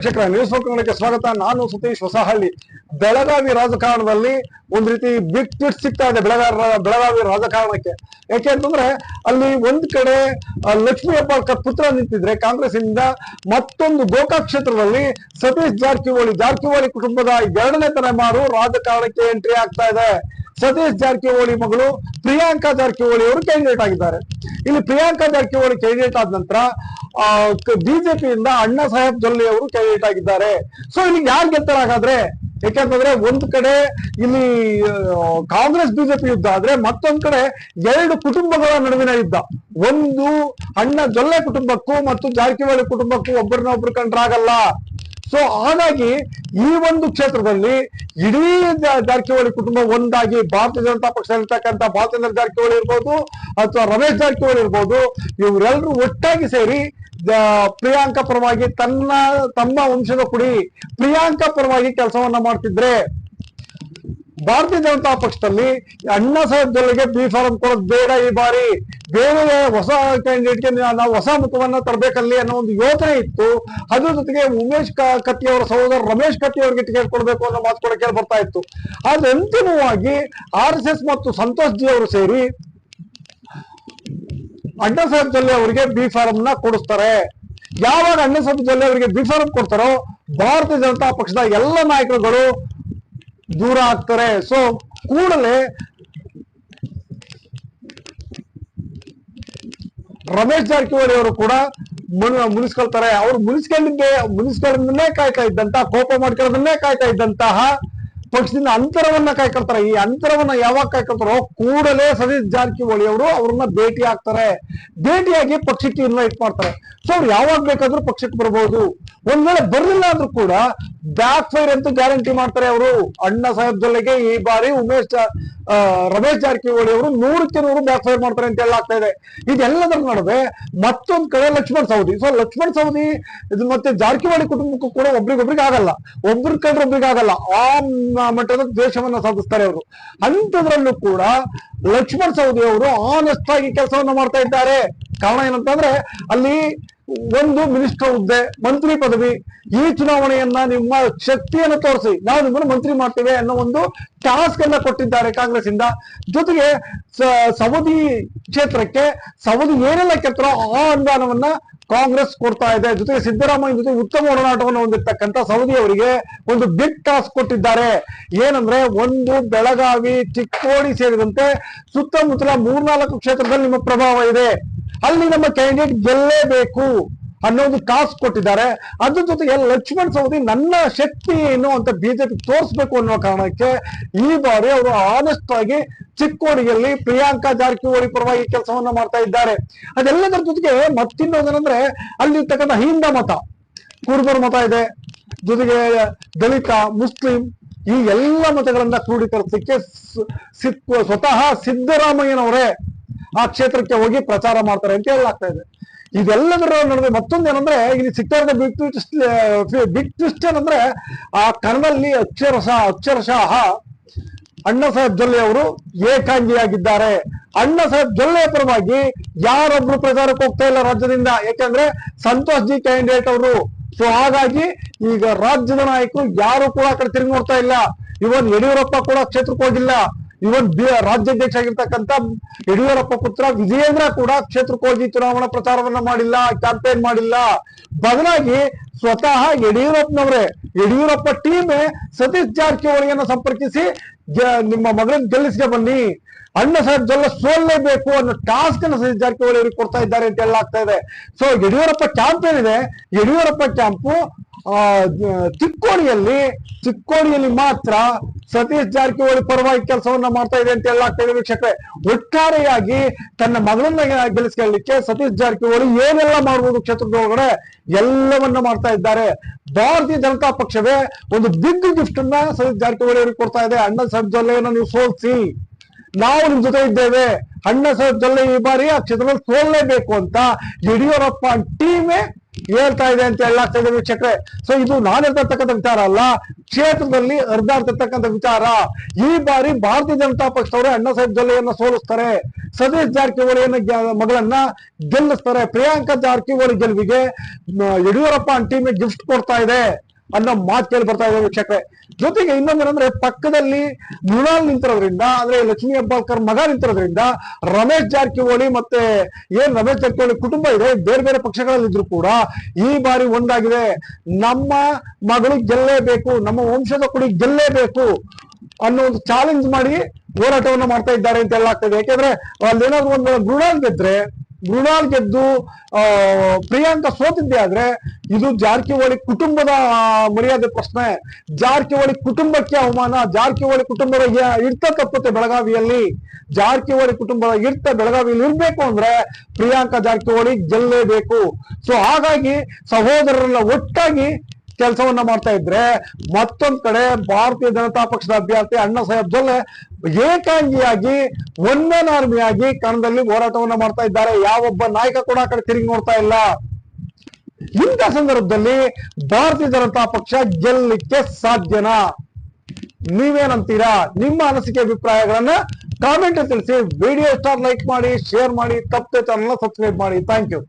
ವೀಕ್ಷಕರ ನ್ಯೂಸ್ ಕನ್ನಡಕ್ಕೆ ಸ್ವಾಗತ. ನಾನು ಸತೀಶ್ ಹೊಸಹಳ್ಳಿ. ಬೆಳಗಾವಿ ರಾಜಕಾರಣದಲ್ಲಿ ಒಂದ್ ರೀತಿ ಬಿಗ್ ಟ್ವಿಟ್ ಸಿಗ್ತಾ ಇದೆ ಬೆಳಗಾವಿ ಬೆಳಗಾವಿ ರಾಜಕಾರಣಕ್ಕೆ. ಯಾಕೆ ಅಂತಂದ್ರೆ, ಅಲ್ಲಿ ಒಂದ್ ಕಡೆ ಲಕ್ಷ್ಮೀ ಹೆಬ್ಬಾಳ್ಕರ್ ಪುತ್ರ ನಿಂತಿದ್ರೆ ಕಾಂಗ್ರೆಸ್ ಇಂದ ಮತ್ತೊಂದು ಗೋಕಾಕ್ ಕ್ಷೇತ್ರದಲ್ಲಿ ಸತೀಶ್ ಜಾರಕಿಹೊಳಿ ಜಾರಕಿಹೊಳಿ ಕುಟುಂಬದ ಎರಡನೇ ತಲೆಮಾರು ರಾಜಕಾರಣಕ್ಕೆ ಎಂಟ್ರಿ ಆಗ್ತಾ ಇದೆ. ಸತೀಶ್ ಜಾರಕಿಹೊಳಿ ಮಗಳು ಪ್ರಿಯಾಂಕಾ ಜಾರಕಿಹೊಳಿ ಅವರು ಕ್ಯಾಂಡಿಡೇಟ್ ಆಗಿದ್ದಾರೆ. ಇಲ್ಲಿ ಪ್ರಿಯಾಂಕಾ ಜಾರಕಿಹೊಳಿ ಕ್ಯಾಂಡಿಡೇಟ್ ಆದ ನಂತರ ಬಿಜೆಪಿಯಿಂದ ಅಣ್ಣಾ ಸಾಹೇಬ್ ಜೊಲ್ಲೆ ಅವರು ಕ್ಯಾಂಡಿಡೇಟ್ ಆಗಿದ್ದಾರೆ. ಸೊ ಇಲ್ಲಿ ಯಾರು ಗೆಲ್ತಾರೆ ಹಾಗಾದ್ರೆ? ಯಾಕಂತಂದ್ರೆ ಒಂದ್ ಕಡೆ ಇಲ್ಲಿ ಕಾಂಗ್ರೆಸ್, ಬಿಜೆಪಿ ಯುದ್ಧ ಆದ್ರೆ ಮತ್ತೊಂದ್ ಕಡೆ ಎರಡು ಕುಟುಂಬಗಳ ನಡುವಿನ ಯುದ್ಧ. ಒಂದು ಅಣ್ಣ ಜೊಲ್ಲೆ ಕುಟುಂಬಕ್ಕೂ ಮತ್ತು ಜಾರಕಿಹೊಳಿ ಕುಟುಂಬಕ್ಕೂ ಒಬ್ಬರನ್ನ ಒಬ್ರು ಕಂಡ್ರಾಗಲ್ಲ ಸೊ ಹಾಗಾಗಿ ಈ ಒಂದು ಕ್ಷೇತ್ರದಲ್ಲಿ ಇಡೀ ಜಾರಕಿಹೊಳಿ ಕುಟುಂಬ ಒಂದಾಗಿ ಭಾರತೀಯ ಜನತಾ ಪಕ್ಷದಲ್ಲಿರ್ತಕ್ಕಂಥ ಇರ್ತಕ್ಕಂಥ ಬಾಲಚಂದ್ರ ಜಾರಕಿಹೊಳಿ ಇರ್ಬೋದು ಅಥವಾ ರಮೇಶ್ ಜಾರಕಿಹೊಳಿ ಇರ್ಬೋದು ಇವರೆಲ್ಲರೂ ಒಟ್ಟಾಗಿ ಸೇರಿ ಪ್ರಿಯಾಂಕಾ ಪರವಾಗಿ ತನ್ನ, ತಮ್ಮ ವಂಶದ ಕುಡಿ ಪ್ರಿಯಾಂಕಾ ಪರವಾಗಿ ಕೆಲಸವನ್ನ ಮಾಡ್ತಿದ್ರೆ ಭಾರತೀಯ ಜನತಾ ಪಕ್ಷದಲ್ಲಿ ಅಣ್ಣಾ ಜೊತೆಗೆ ಬಿ ಫಾರಂ ಕೊಡೋದು ಬೇಡ ಈ ಬಾರಿ. ಬೇರೆ ಹೊಸ ಕ್ಯಾಂಡಿಡೇಟ್ಗೆ ನಾವು ಹೊಸ ಮುಖವನ್ನ ತರಬೇಕಲ್ಲಿ ಅನ್ನೋ ಒಂದು ಯೋಚನೆ ಇತ್ತು. ಅದ್ರ ಜೊತೆಗೆ ಉಮೇಶ್ ಕತ್ತಿ ಅವರ ಸಹೋದರ ರಮೇಶ್ ಕತ್ತಿ ಅವರಿಗೆ ಟಿಕೆಟ್ ಕೊಡಬೇಕು ಅನ್ನೋ ಮಾತು ಕೂಡ ಕೇಳಿ ಬರ್ತಾ ಇತ್ತು. ಆದ್ರೆ ಅಂತಿಮವಾಗಿ ಆರ್ ಎಸ್ ಎಸ್ ಮತ್ತು ಸಂತೋಷ್ ಜಿ ಅವರು ಸೇರಿ ಅಣ್ಣ ಸಾಹೇಬ್ ಜೊಲ್ಲೆ ಅವರಿಗೆ ಬಿ ಫಾರಂನ ಕೊಡಿಸ್ತಾರೆ. ಯಾವಾಗ ಅಣ್ಣ ಸಾಹೇಬ್ ಜೊಲ್ಲೆ ಅವರಿಗೆ ಬಿ ಫಾರಂ ಕೊಡ್ತಾರೋ ಭಾರತೀಯ ಜನತಾ ಪಕ್ಷದ ಎಲ್ಲ ನಾಯಕರುಗಳು ದೂರ ಆಗ್ತಾರೆ. ಸೊ ಕೂಡಲೇ ರಮೇಶ್ ಜಾರಕಿಹೊಳಿ ಅವರು ಕೂಡ ಮುನ್- ಮುನಿಸ್ಕೊಳ್ತಾರೆ. ಅವ್ರು ಮುನಿಸ್ಕೊಂಡಿದ್ದೆ ಮುನಿಸ್ಕೊಳ್ಳೋದನ್ನೇ ಕಾಯ್ತಾ ಇದ್ದಂತ ಕೋಪ ಮಾಡ್ಕೊಳ್ಳೋದನ್ನೇ ಕಾಯ್ತಾ ಇದ್ದಂತಹ ಪಕ್ಷದಿಂದ ಅಂತರವನ್ನ ಕಾಯ್ಕೊಳ್ತಾರೆ ಈ ಅಂತರವನ್ನ ಯಾವಾಗ ಕಾಯ್ಕೊಳ್ತಾರೋ ಕೂಡಲೇ ಸತೀಶ್ ಜಾರಕಿಹೊಳಿ ಅವರು ಅವ್ರನ್ನ ಭೇಟಿ ಆಗ್ತಾರೆ. ಭೇಟಿಯಾಗಿ ಪಕ್ಷಕ್ಕೆ ಇನ್ವೈಟ್ ಮಾಡ್ತಾರೆ. ಸೊ ಅವ್ರು ಯಾವಾಗ ಬೇಕಾದ್ರೂ ಪಕ್ಷಕ್ಕೆ ಬರ್ಬೋದು. ಒಂದ್ ವೇಳೆ ಬರಲಿಲ್ಲ ಅಂದ್ರೂ ಕೂಡ ಬ್ಯಾಕ್ ಫೈರ್ ಅಂತೂ ಗ್ಯಾರಂಟಿ ಮಾಡ್ತಾರೆ ಅವರು. ಅಣ್ಣ ಸಾಹೇಬ್ ಜೊಲ್ಲೆಗೆ ಈ ಬಾರಿ ಉಮೇಶ್ ರಮೇಶ್ ಜಾರಕಿಹೊಳಿ ಅವರು ನೂರಕ್ಕೆ ನೂರು ಬ್ಯಾಕ್ ಫೈರ್ ಮಾಡ್ತಾರೆ ಅಂತ ಹೇಳಲಾಗ್ತಾ ಇದೆ. ಇದೆಲ್ಲದರ ನಡುವೆ ಮತ್ತೊಂದ್ ಕಡೆ ಲಕ್ಷ್ಮಣ್ ಸವದಿ. ಸೊ ಲಕ್ಷ್ಮಣ್ ಸವದಿ ಇದು ಮತ್ತೆ ಜಾರಕಿಹೊಳಿ ಕುಟುಂಬಕ್ಕೂ ಕೂಡ ಒಬ್ರಿಗೊಬ್ರಿಗೆ ಆಗಲ್ಲ. ಒಬ್ರ ಕಂಡ್ರೆ ಒಬ್ರಿಗೆ ಆಗಲ್ಲ. ಆ ಮಟ್ಟದ ದ್ವೇಷವನ್ನ ಸಾಧಿಸ್ತಾರೆ ಅವರು. ಅಂಥದ್ರಲ್ಲೂ ಕೂಡ ಲಕ್ಷ್ಮಣ್ ಸವದಿ ಅವರು ಆನೆಸ್ಟ್ ಆಗಿ ಕೆಲಸವನ್ನ ಮಾಡ್ತಾ ಇದ್ದಾರೆ. ಕಾರಣ ಏನಂತಂದ್ರೆ ಅಲ್ಲಿ ಒಂದು ಮಿನಿಸ್ಟರ್ ಹುದ್ದೆ, ಮಂತ್ರಿ ಪದವಿ, ಈ ಚುನಾವಣೆಯನ್ನ ನಿಮ್ಮ ಶಕ್ತಿಯನ್ನು ತೋರಿಸಿ. ನಾವು ನಿಮ್ಮನ್ನು ಮಂತ್ರಿ ಮಾಡ್ತೇವೆ ಅನ್ನೋ ಒಂದು ಟಾಸ್ಕ್ ಅನ್ನ ಕೊಟ್ಟಿದ್ದಾರೆ ಕಾಂಗ್ರೆಸ್ ಇಂದ ಜೊತೆಗೆ ಸವದಿ ಕ್ಷೇತ್ರಕ್ಕೆ, ಸವದಿ ಏನೆಲ್ಲ ಕೆತ್ತರೋ ಆ ಅನುದಾನವನ್ನ ಕಾಂಗ್ರೆಸ್ ಕೊಡ್ತಾ ಇದೆ. ಜೊತೆಗೆ ಸಿದ್ದರಾಮಯ್ಯ ಜೊತೆ ಉತ್ತಮ ಒಡನಾಟವನ್ನು ಹೊಂದಿರ್ತಕ್ಕಂಥ ಸೌದಿ ಅವರಿಗೆ ಒಂದು ಬಿಗ್ ಟಾಸ್ಕ್ ಕೊಟ್ಟಿದ್ದಾರೆ. ಏನಂದ್ರೆ ಒಂದು ಬೆಳಗಾವಿ ಚಿಕ್ಕೋಡಿ ಸೇರಿದಂತೆ ಸುತ್ತಮುತ್ತಲ ಮೂರ್ನಾಲ್ಕು ಕ್ಷೇತ್ರದಲ್ಲಿ ನಿಮ್ಮ ಪ್ರಭಾವ ಇದೆ. ಅಲ್ಲಿ ನಮ್ಮ ಕ್ಯಾಂಡಿಡೇಟ್ ಗೆಲ್ಲೇಬೇಕು ಅನ್ನೋದು ಟಾಸ್ಕ್ ಕೊಟ್ಟಿದ್ದಾರೆ. ಅದ್ರ ಜೊತೆಗೆ ಲಕ್ಷ್ಮಣ್ ಸವದಿ ನನ್ನ ಶಕ್ತಿ ಏನು ಅಂತ ಬಿಜೆಪಿ ತೋರಿಸ್ಬೇಕು ಅನ್ನೋ ಕಾರಣಕ್ಕೆ ಈ ಬಾರಿ ಅವರು ಆನೆಸ್ಟ್ ಆಗಿ ಚಿಕ್ಕೋಡಿಯಲ್ಲಿ ಪ್ರಿಯಾಂಕಾ ಜಾರಕಿಹೊಳಿ ಪರವಾಗಿ ಕೆಲಸವನ್ನ ಮಾಡ್ತಾ ಇದ್ದಾರೆ. ಅದೆಲ್ಲದರ ಜೊತೆಗೆ ಮತ್ತಿನ್ನೋದೇನಂದ್ರೆ ಅಲ್ಲಿರ್ತಕ್ಕಂಥ ಹಿಂದ ಮತ, ಕುರುಬರ ಮತ ಇದೆ. ಜೊತೆಗೆ ದಲಿತ, ಮುಸ್ಲಿಂ ಈ ಎಲ್ಲ ಮತಗಳನ್ನ ಕ್ರೋಢೀಕರಿಸಲಿಕ್ಕೆ ಸ್ವತಃ ಸಿದ್ದರಾಮಯ್ಯನವರೇ ಆ ಕ್ಷೇತ್ರಕ್ಕೆ ಹೋಗಿ ಪ್ರಚಾರ ಮಾಡ್ತಾರೆ ಅಂತ ಹೇಳಲಾಗ್ತಾ ಇದೆ. ಇದೆಲ್ಲದರ ನಡುವೆ ಮತ್ತೊಂದೇನಂದ್ರೆ ಇಲ್ಲಿ ಸಿಗ್ತಾ ಬಿಗ್ ಟ್ವಿಸ್ಟ್ ಬಿಗ್ ಟ್ವಿಸ್ಟ್ ಏನಂದ್ರೆ, ಆ ಕನ್ನಡಲ್ಲಿ ಅಕ್ಷರಶಃ ಅಕ್ಷರಶಃ ಅಣ್ಣ ಸಾಹೇಬ್ ಜೊಲ್ಲೆ ಅವರು ಏಕಾಂಗಿಯಾಗಿದ್ದಾರೆ. ಅಣ್ಣ ಸಾಹೇಬ್ ಜೊಲ್ಲೆ ಪರವಾಗಿ ಯಾರೊಬ್ರು ಪ್ರಚಾರಕ್ಕೆ ಹೋಗ್ತಾ ಇಲ್ಲ ರಾಜ್ಯದಿಂದ? ಯಾಕಂದ್ರೆ ಸಂತೋಷ್ ಜಿ ಕ್ಯಾಂಡಿಡೇಟ್ ಅವರು. ಸೊ ಹಾಗಾಗಿ ಈಗ ರಾಜ್ಯದ ನಾಯಕರು ಯಾರು ಕೂಡ ಆ ಕಡೆ ತಿರುಗಿ ನೋಡ್ತಾ ಇಲ್ಲ. ಇವನ್ ಯಡಿಯೂರಪ್ಪ ಕೂಡ ಕ್ಷೇತ್ರಕ್ಕೆ ಹೋಗಿಲ್ಲ. ಇವನ್ ರಾಜ್ಯಾಧ್ಯಕ್ಷ ಆಗಿರ್ತಕ್ಕಂಥ ಯಡಿಯೂರಪ್ಪ ಪುತ್ರ ವಿಜಯೇಂದ್ರ ಕೂಡ ಕ್ಷೇತ್ರಕ್ಕೆ ಹೋಗಿ ಚುನಾವಣಾ ಪ್ರಚಾರವನ್ನ ಮಾಡಿಲ್ಲ ಕ್ಯಾಂಪೇನ್ ಮಾಡಿಲ್ಲ. ಬದಲಾಗಿ ಸ್ವತಃ ಯಡಿಯೂರಪ್ಪನವರೇ, ಯಡಿಯೂರಪ್ಪ ಟೀಮ್ ಸತೀಶ್ ಜಾರಕಿಹೊಳಿಯನ್ನ ಸಂಪರ್ಕಿಸಿ ನಿಮ್ಮ ಮಗನ ಗೆಲ್ಲಿಸ್ಗೆ ಬನ್ನಿ. ಅಣ್ಣ ಸಾಹೇಬ್ ಜೊಲ್ಲ ಸೋಲ್ಲೇಬೇಕು ಅನ್ನೋ ಟಾಸ್ಕ್ ಅನ್ನು ಸತೀಶ್ ಜಾರಕಿಹೊಳಿ ಅವ್ರಿಗೆ ಕೊಡ್ತಾ ಇದ್ದಾರೆ ಅಂತ ಹೇಳಲಾಗ್ತಾ ಇದೆ. ಸೊ ಯಡಿಯೂರಪ್ಪ ಕ್ಯಾಂಪ್ ಏನಿದೆ ಯಡಿಯೂರಪ್ಪ ಕ್ಯಾಂಪು ಚಿಕ್ಕೋಡಿಯಲ್ಲಿ ಚಿಕ್ಕೋಡಿಯಲ್ಲಿ ಮಾತ್ರ ಸತೀಶ್ ಜಾರಕಿಹೊಳಿ ಪರವಾಗಿ ಕೆಲಸವನ್ನ ಮಾಡ್ತಾ ಇದೆ ಅಂತ ಹೇಳಲಾಗ್ತಾ ಇದೆ ವೀಕ್ಷಕರೇ. ಒಟ್ಟಾರೆಯಾಗಿ ತನ್ನ ಮಗಳನ್ನ ಗೆಲ್ಲಿಸ್ಕೊಳ್ಳಿಕ್ಕೆ ಸತೀಶ್ ಜಾರಕಿಹೊಳಿ ಏನೆಲ್ಲ ಮಾಡಬಹುದು ಕ್ಷೇತ್ರದ ಒಳಗಡೆ ಎಲ್ಲವನ್ನ ಮಾಡ್ತಾ ಇದ್ದಾರೆ. ಭಾರತೀಯ ಜನತಾ ಪಕ್ಷವೇ ಒಂದು ಬಿಗ್ ಗಿಫ್ಟ್ ಅನ್ನ ಸತೀಶ್ ಜಾರಕಿಹೊಳಿ ಅವರಿಗೆ ಕೊಡ್ತಾ ಇದೆ. ಅಣ್ಣ ಸಾಹೇಬ್ ಜೊಲ್ಲೆಯನ್ನ ನೀವು ಸೋಲ್ಸಿ, ನಾವು ನಿಮ್ ಜೊತೆ ಇದ್ದೇವೆ. ಅಣ್ಣ ಸಾಹೇಬ್ ಜೊಲ್ಲೆ ಈ ಬಾರಿ ಆ ಕ್ಷೇತ್ರದಲ್ಲಿ ಸೋಲ್ಲೇಬೇಕು ಅಂತ ಯಡಿಯೂರಪ್ಪ ಟೀಮೇ ಹೇಳ್ತಾ ಇದೆ ಅಂತ ಎಲ್ಲ ಇದೆ ವೀಕ್ಷಕರೇ. ಸೊ ಇದು ನಾನು ಹೇಳ್ತಿರ್ತಕ್ಕಂಥ ವಿಚಾರ ಅಲ್ಲ. ಕ್ಷೇತ್ರದಲ್ಲಿ ಅರ್ಧ ಇರ್ತಕ್ಕಂಥ ವಿಚಾರ. ಈ ಬಾರಿ ಭಾರತೀಯ ಜನತಾ ಪಕ್ಷದವರು ಅಣ್ಣ ಸಾಹೇಬ್ ಜೊಲ್ಲೆಯನ್ನ ಸೋಲಿಸ್ತಾರೆ. ಸತೀಶ್ ಜಾರಕಿಹೊಳಿಯನ್ನ ಮಗಳನ್ನ ಗೆಲ್ಲಿಸ್ತಾರೆ. ಪ್ರಿಯಾಂಕಾ ಜಾರಕಿಹೊಳಿ ಗೆಲುವಿಗೆ ಯಡಿಯೂರಪ್ಪ ಟೀಮ್ ಗಿಫ್ಟ್ ಕೊಡ್ತಾ ಇದೆ. ಅನ್ನೋ ಮಾತು ಕೇಳಿ ಬರ್ತಾ ಇದೆ ವೀಕ್ಷಕರೇ. ಜೊತೆಗೆ ಇನ್ನೊಂದೇನಂದ್ರೆ ಪಕ್ಕದಲ್ಲಿ ಮೃಣಾಲ್ ನಿಂತಿರೋದ್ರಿಂದ, ಅಂದ್ರೆ ಲಕ್ಷ್ಮೀ ಹೆಬ್ಬಾಳ್ಕರ್ ಮಗ ನಿಂತಿರೋದ್ರಿಂದ, ರಮೇಶ್ ಜಾರಕಿಹೊಳಿ ಮತ್ತೆ ಏನ್ ರಮೇಶ್ ಜಾರಕಿಹೊಳಿ ಕುಟುಂಬ ಇದೆ, ಬೇರೆ ಬೇರೆ ಪಕ್ಷಗಳಲ್ಲಿದ್ರು ಕೂಡ ಈ ಬಾರಿ ಒಂದಾಗಿದೆ. ನಮ್ಮ ಮಗಳು ಗೆಲ್ಲೇಬೇಕು, ನಮ್ಮ ವಂಶದ ಕುಡಿ ಗೆಲ್ಲೇಬೇಕು ಅನ್ನೋ ಒಂದು ಚಾಲೆಂಜ್ ಮಾಡಿ ಹೋರಾಟವನ್ನು ಮಾಡ್ತಾ ಇದ್ದಾರೆ ಅಂತ ಹೇಳಲಾಗ್ತದೆ. ಯಾಕೆಂದ್ರೆ ಅಲ್ಲೇನಾದ್ರು ಒಂದು ಮೃಣಾಲ್ ಗೆದ್ರೆ ಮೃಣಾಲ್ ಗೆದ್ದು, ಆ, ಪ್ರಿಯಾಂಕಾ ಸೋತಿದ್ದೆ ಆದ್ರೆ ಇದು ಜಾರಕಿಹೊಳಿ ಕುಟುಂಬದ ಮರ್ಯಾದೆ ಪ್ರಶ್ನೆ. ಜಾರಕಿಹೊಳಿ ಕುಟುಂಬಕ್ಕೆ ಅವಮಾನ, ಜಾರಕಿಹೊಳಿ ಕುಟುಂಬದ ಇರ್ತ ತಪ್ಪುತ್ತೆ ಬೆಳಗಾವಿಯಲ್ಲಿ. ಜಾರಕಿಹೊಳಿ ಕುಟುಂಬದ ಇರ್ತ ಬೆಳಗಾವಿಯಲ್ಲಿ ಇರ್ಬೇಕು ಅಂದ್ರೆ ಪ್ರಿಯಾಂಕಾ ಜಾರಕಿಹೊಳಿ ಗೆಲ್ಲೇಬೇಕು. ಸೊ ಹಾಗಾಗಿ ಸಹೋದರರೆಲ್ಲ ಒಟ್ಟಾಗಿ ಕೆಲಸವನ್ನ ಮಾಡ್ತಾ ಇದ್ರೆ ಮತ್ತೊಂದ್ ಕಡೆ ಭಾರತೀಯ ಜನತಾ ಪಕ್ಷದ ಅಭ್ಯರ್ಥಿ ಅಣ್ಣಾ ಸಾಹೇಬ್ ಜೊಲ್ಲೆ ಏಕಾಂಗಿಯಾಗಿ ಒಂದನ್ ಆರ್ಮಿಯಾಗಿ ಕಣದಲ್ಲಿ ಹೋರಾಟವನ್ನ ಮಾಡ್ತಾ ಇದ್ದಾರೆ. ಯಾವೊಬ್ಬ ನಾಯಕ ಕೂಡ ಆ ಕಡೆ ತಿರುಗಿ ನೋಡ್ತಾ ಇಲ್ಲ. ಇಂಥ ಸಂದರ್ಭದಲ್ಲಿ ಭಾರತೀಯ ಜನತಾ ಪಕ್ಷ ಗೆಲ್ಲಲಿಕ್ಕೆ ಸಾಧ್ಯನಾ? ನೀವೇನಂತೀರಾ? ನಿಮ್ಮ ಅನಿಸಿಕೆ ಅಭಿಪ್ರಾಯಗಳನ್ನ ಕಾಮೆಂಟ್ ತಿಳಿಸಿ. ವಿಡಿಯೋ ಸ್ಟಾರ್ ಲೈಕ್ ಮಾಡಿ ಶೇರ್ ಮಾಡಿ ತಪ್ಪದೆ ಚಾನಲ್ ಸಬ್ಸ್ಕ್ರೈಬ್ ಮಾಡಿ. Thank you